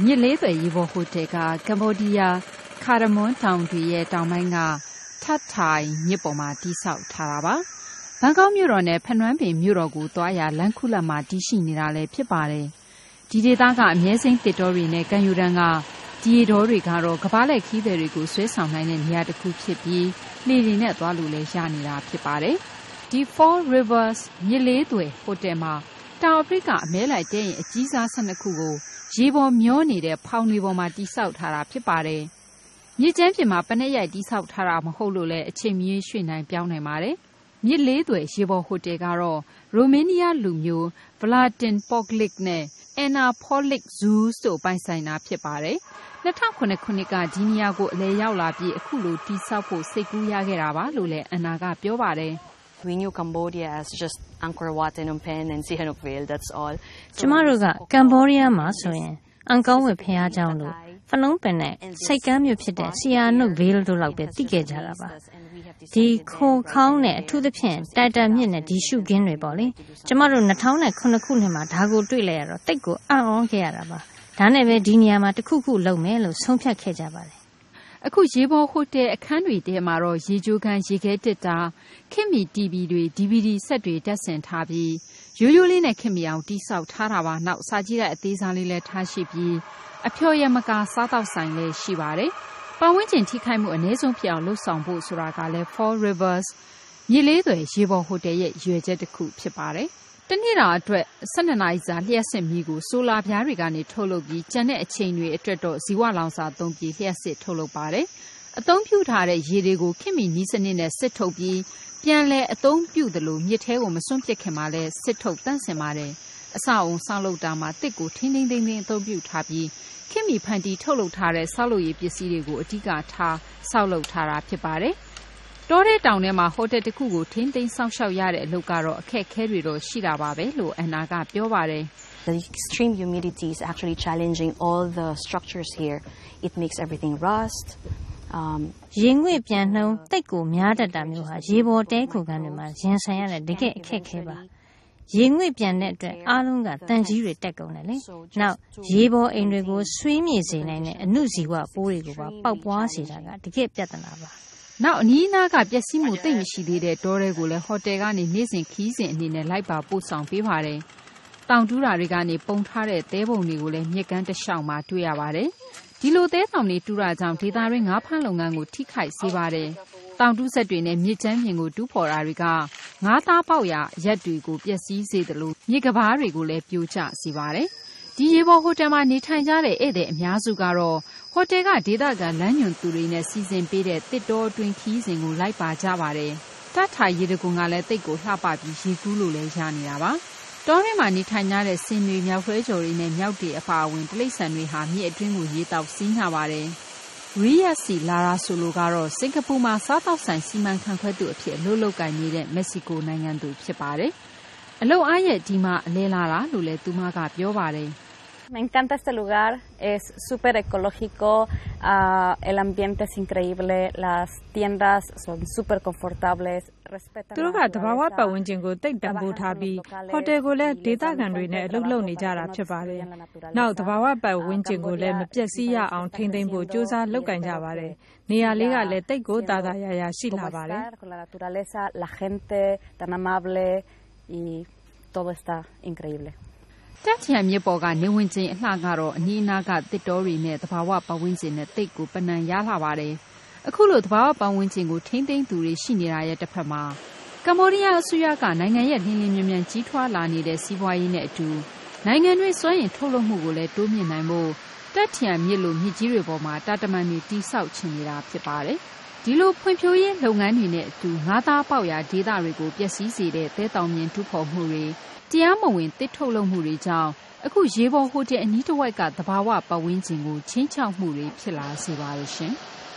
မြစ်လေးသွယ်ရေပေါ်ဟိုတယ်ကကမ္ဘောဒီးယားခါရမွန်တောင်တွေရဲ့တောင်ပိုင်းကထပ်ထိုင်မြစ်ပေါ်မှာတည်ဆောက်ထားတာပါ။ဘန်ကောက်မြို့တော်နဲ့ဖနွမ်းပင်မြို့တော်ကိုသွားရာလမ်းခုလတ်မှာတည်ရှိနေတာလည်းဖြစ်ပါတယ်။ဒီဒေသကအမြဲစိမ်းသစ်တောတွေနဲ့ကမ်းရိုးတန်းကဒီရေတောတွေကတော့ကမ္ဘာ့လှည့်ခရီးသည်တွေကိုဆွဲဆောင်နိုင်တဲ့နေရာတခုဖြစ်ပြီးလှေတွေနဲ့သွားလို့လည်းရနေတာဖြစ်ပါတယ်။ဒီ Four Rivers မြစ်လေးသွယ်ဟိုတယ်မှာတောင်အာဖရိကအမဲလိုက်တဲရင်အကြီးစား၁၂ခုကို ရေပေါ်မျောနေတဲ့ဖောင်တွေပေါ်မှာတည်ဆောက်ထားတာဖြစ်ပါတယ်။မြစ်ကြမ်းပြင်မှာပနက်ရိုက်တည်ဆောက်ထားတာမဟုတ်လို့လည်းအချိန်မရွေးရွှေ့နိုင်ပြောင်းနိုင်ပါတယ်။မြစ်လေးသွယ်ရေပေါ်ဟိုတယ်ကတော့ရိုမေးနီးယားလူမျိုး Vlatin Poglic နဲ့ Anna Polic Zoos တို့ပိုင်ဆိုင်တာဖြစ်ပါတယ်။၂၀၀၇ခုနှစ်ကဒီနေရာကိုအလည်ရောက်လာပြီးအခုလိုတည်ဆောက်ဖို့စိတ်ကူးရခဲ့တာပါလို့လည်း Anna ကပြောပါတယ်။ We knew Cambodia as just Angkor Wat and Phnom Penh and Sihanoukville that's all ကျမတို့ကကမ်ဘောဒီးယားမှာဆိုရင်အန်ကောဝတ်ဖရားကျောင်းလို့ဖနုံးပင်နဲ့စိတ်ကမ်းမြို့ဖြစ်တဲ့ဆီယာနုတ်ဗေးလ်တို့လောက်ပဲသိခဲ့ကြတာပါဒီခိုခေါင်းနဲ့အထူးသဖြင့်တိုက်တာမြင့်နဲ့ဒီရှုခင်းတွေပေါ့လေကျမတို့2009ခုနှစ်မှာဒါကိုတွေ့လိုက်ရတော့တိတ်ကိုအံ့ဩခဲ့ရတာပါဒါနဲ့ပဲဒီနေရာမှာတခုခုလုပ်မယ်လို့ဆုံးဖြတ်ခဲ့ကြပါတယ် အခု ရေပေါ်ဟိုတယ် အခန်းတွေထဲမှာတော့ ရေကြိုးခန်းရေခဲတစ်တာခင်မီ TV တွေ DVD ဆက်တွေတက်ဆင်ထားပြီး ရိုးရိုးလေးနဲ့ခင်မီအောင်တိဆောက်ထားတာပါ နောက် စာကြည့်တဲ့အသေးစားလေးလည်း ထားရှိပြီး အဖျော်ရမကာ စားတော့ဆိုင်လည်း ရှိပါတယ် ပတ်ဝန်းကျင် ထိခိုက်မှုအ ਨੇ ဆုံးဖြစ်အောင်လှုပ်ဆောင်ဖို့ ဆိုတာကလည်း Four Rivers မြေလေးသွယ် ရေပေါ်ဟိုတယ်ရဲ့ရွယ်ချက်တစ်ခု ဖြစ်ပါတယ် တနေ့တာအတွက်12နာရီစာ လျှက်စစ်မီးကို ဆိုလာပြားတွေကနေ ထုတ်လုပ်ပြီး ကျန်တဲ့အချိန်တွေအတွက်တော့ ဇီဝလောင်စာသုံးပြီး လျှက်စစ်ထုတ်လုပ်ပါတယ်။အသုံးပြုထားတဲ့ရေတွေကိုခင်မီနီးစနစ်နဲ့ စစ်ထုတ်ပြီး ပြန်လဲအသုံးပြုသလို မြစ်ထဲကို မစွန့်ပစ်ခင်မှာလဲစစ်ထုတ်တန့်စင်ပါတယ်။အဆောက်အုံဆောက်လုပ်တာမှာတစ်ကိုထင်းထင်းထင်းထင်း အသုံးပြုထားပြီးခင်မီဖန်တီထုတ်လုပ်ထားတဲ့ ဆောက်လုပ်ရေးပစ္စည်းတွေကို အဓိကထား ဆောက်လုပ်ထားတာ ဖြစ်ပါတယ်။ တောထဲတောင်ထဲမှာ ဟိုတယ်တခုကို ထိန်းသိမ်းစောင့်ရှောက်ရတဲ့ အလုပ်ကတော့ အခက်အခဲတွေတော့ ရှိတာပါပဲလို့ အန်နာက ပြောပါတယ် The extreme humidity is actually challenging all the structures here. It makes everything rust. Um ရေငွေ့ပြန်နှုံးတိတ်ကိုများတတ်တာမျိုးဟာ ရေပေါ်တဲခုခံတွေမှာ ရင်ဆိုင်ရတဲ့ တကယ်အခက်ခဲပါ ရေငွေ့ပြန်တဲ့အတွက် အားလုံးကတန်ကြီးတွေတက်ကုန်တယ်လေ နောက် ရေပေါ်အိမ်တွေကို ဆွေးမြေစေနိုင်တဲ့အမှုဇီဝပိုးတွေကိုပါ ပေါက်ပွားစေတာက တကယ်ပြဿနာပါ နောက်အနီးအနားကပျက်စီးမှုသိပ်မရှိသေးတဲ့တောထဲကိုလည်းဟိုတယ်ကနေနေ့စဉ်ခရီးစဉ်အနေနဲ့လိုက်ပါပို့ဆောင်ပေးပါတယ်။တောင်တူးတာတွေကနေပုံထားတဲ့သဲပုံတွေကိုလည်းမြစ်ကမ်းတလျှောက်မှာတွေ့ရပါတယ်။ဒီလိုသဲတောင်တွေတူးတာကြောင့်ဒေသတွင်းငါးဖမ်းလုပ်ငန်းကိုထိခိုက်စေပါတယ်။တောင်တူးစက်တွေနဲ့မြစ်ကြမ်းပြင်ကိုတူးဖော်တာတွေကငါးသားပေါက်ရာအရပ်တွေကိုပျက်စီးစေသလိုမြစ်ကမ်းပါးတွေကိုလည်းပြိုကျစေပါတယ်။ဒီရေပေါ်ဟိုတယ်မှာနေထိုင်ကြတဲ့ဧည့်သည်အများစုကတော့ ဟိုတယ်ကဒေသခံလမ်းညွှန်သူတွေနဲ့စီစဉ်ပေးတဲ့သစ်တောအတွင်းခရီးစဉ်ကိုလိုက်ပါကြပါတယ်။တာ့ထိုင်ရေတံခွန်ကလည်းသိပ်ကိုလှပပြီးရေကူးလို့လည်းရနေတာပါ။တောထဲမှာနေထိုင်ကြတဲ့ဆင်တွေ၊မျောက်လွှဲကျော်တွေနဲ့မျောက်တွေအပါအဝင်တိရစ္ဆာန်တွေဟာမြစ်အတွင်းကိုရေသောက်စီးကြပါတယ်။ Riazi Larrazolo ကတော့စင်္ကာပူမှာစားသောက်ဆိုင်စီမံခန့်ခွဲသူအဖြစ်အလုပ်လုပ်ကိုင်နေတဲ့မက္ကဆီကိုနိုင်ငံသူဖြစ်ပါတယ်။အလုပ်အားရက်ဒီမှာအလည်လာတာလို့လည်းသူမကပြောပါတယ်။ Me encanta este lugar, es súper ecológico, uh, el ambiente es increíble, las tiendas son súper confortables. သူတို့ကတဘာဝပတ်ဝန်းကျင်ကိုတိတ်တန်ဖိုးထားပြီးဟိုတယ်ကိုလည်းဒေသခံတွေနဲ့အလုပ်လုပ်နေကြတာဖြစ်ပါတယ်။နောက်တဘာဝပတ်ဝန်းကျင်ကိုလည်းမပျက်စီးရအောင်ထိန်းသိမ်းဖို့ကြိုးစားလုပ်ကင်ကြပါတယ်။နေရာလေးကလည်းတိတ်ကိုတာတာရရရှိလာပါတယ်။ La naturaleza, la gente tan amable y todo está increíble. တာ့ချ်ယန်မြစ်ပေါ်က နေဝင်ချိန် အလှကတော့ အနီးအနားက သစ်တောတွေနဲ့ သဘာဝပတ်ဝန်းကျင်နဲ့ သိပ်ကိုပန်းနံရလှပါတယ်။အခုလို သဘာဝပတ်ဝန်းကျင်ကို ထိန်းသိမ်းသူတွေ ရှိနေတာရဲ့ တဖက်မှာ ကမ္ဘောဒီးယား အစိုးရက နိုင်ငံရဲ့ လျင်လျင်မြန်မြန် ကြီးထွားလာနေတဲ့ စီးပွားရေးနဲ့ အတူ နိုင်ငံတွင်း စွမ်းအင် ထုတ်လုပ်မှုကိုလည်း တိုးမြှင့်နိုင်ဖို့ တာ့ချ်ယန်မြစ်လို မြစ်ကြီးတွေပေါ်မှာ တာတမံတွေ တည်ဆောက်ချင်နေတာ ဖြစ်ပါတယ်။ဒီလို ဖွံ့ဖြိုးရေး လုပ်ငန်းတွေနဲ့ အတူ ငါးသားပေါက်ရာ ဒေသတွေကို ပျက်စီးစေတဲ့ သဲသောင်ပြင် တူးဖော်မှုတွေ တရားမဝင် သစ်ထုတ်လုပ်မှုတွေကြောင့် အခု ရေပေါ်ဟိုတယ် အနီးတဝိုက်က သဘာဝပတ်ဝန်းကျင်ကို ခြိမ်းခြောက်မှုတွေ ဖြစ်လာစေပါတယ်ရှင်။